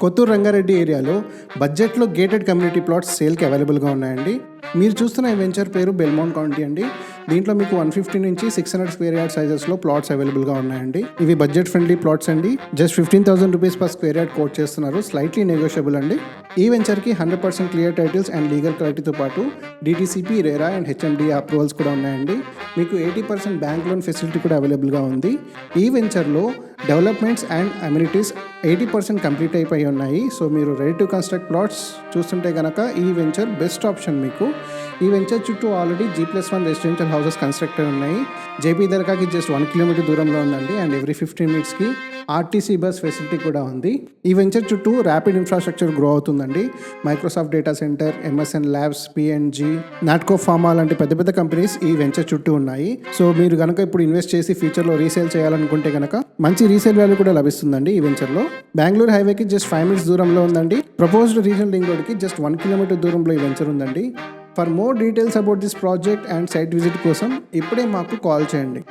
కొత్తూరు రంగారెడ్డి ఏరియాలో బడ్జెట్లో gated community plots సేల్కి అవైలబుల్గా ఉన్నాయండి. మీరు చూస్తున్న ఈ వెంచర్ పేరు బెల్మౌంట్ కౌంటీ అండి. దీంట్లో మీకు వన్ ఫిఫ్టీ నుంచి సిక్స్ హండ్రెడ్ స్క్వేర్ యార్డ్ సైజెస్లో ప్లాట్స్ అవైలబుల్గా ఉన్నాయండి. ఇవి బడ్జెట్ ఫ్రెండ్లీ ప్లాట్స్ అండి. Just fifteen thousand rupees per square yard quote చేస్తున్నారు. స్లైట్లీ నెగోషియబుల్ అండి. ఈ వెంచర్కి hundred percent clear titles and legal క్లారిటీతో పాటు DTCP RERA and HMD approvals కూడా ఉన్నాయండి. మీకు eighty percent bank loan facility కూడా అవైలబుల్గా ఉంది. ఈ వెంచర్లో developments and amenities eighty percent complete అయిపోయి ఉన్నాయి. సో మీరు రెడీ టు కన్స్ట్రక్ట్ ప్లాట్స్ చూస్తుంటే కనుక ఈ వెంచర్ బెస్ట్ ఆప్షన్ మీకు. ఈ వెంచర్ చుట్టూ already G plus one residential houses construct ఉన్నాయి. జేపీ దర్గాకి జస్ట్ వన్ కిలోమీటర్ దూరంలో ఉందండి. అండ్ ఎవ్రీ ఫిఫ్టీన్ మినిట్స్కి ఆర్టీసీ బస్ ఫెసిలిటీ కూడా ఉంది. ఈ వెంచర్ చుట్టూ ర్యాపిడ్ ఇన్ఫ్రాస్ట్రక్చర్ గ్రో అవుతుందండి. Microsoft data centre MSN labs PNG Natco pharma లాంటి పెద్ద పెద్ద కంపెనీస్ ఈ వెంచర్ చుట్టూ ఉన్నాయి. సో మీరు కనుక ఇప్పుడు ఇన్వెస్ట్ చేసి ఫ్యూచర్లో రీసేల్ చేయాలనుకుంటే కనుక మంచి రీసేల్ వాల్యూ కూడా లభిస్తుందండి ఈ వెంచర్లో. బెంగళూరు హైవేకి జస్ట్ ఫైవ్ మినిట్స్ దూరంలో ఉందండి. ప్రపోజ్డ్ రీజనల్ రింగ్ రోడ్కి జస్ట్ వన్ కిలోమీటర్ దూరంలో ఈ వెంచర్ ఉందండి. For more details about this project and site visit కోసం ఇప్పుడే మాకు కాల్ చేయండి.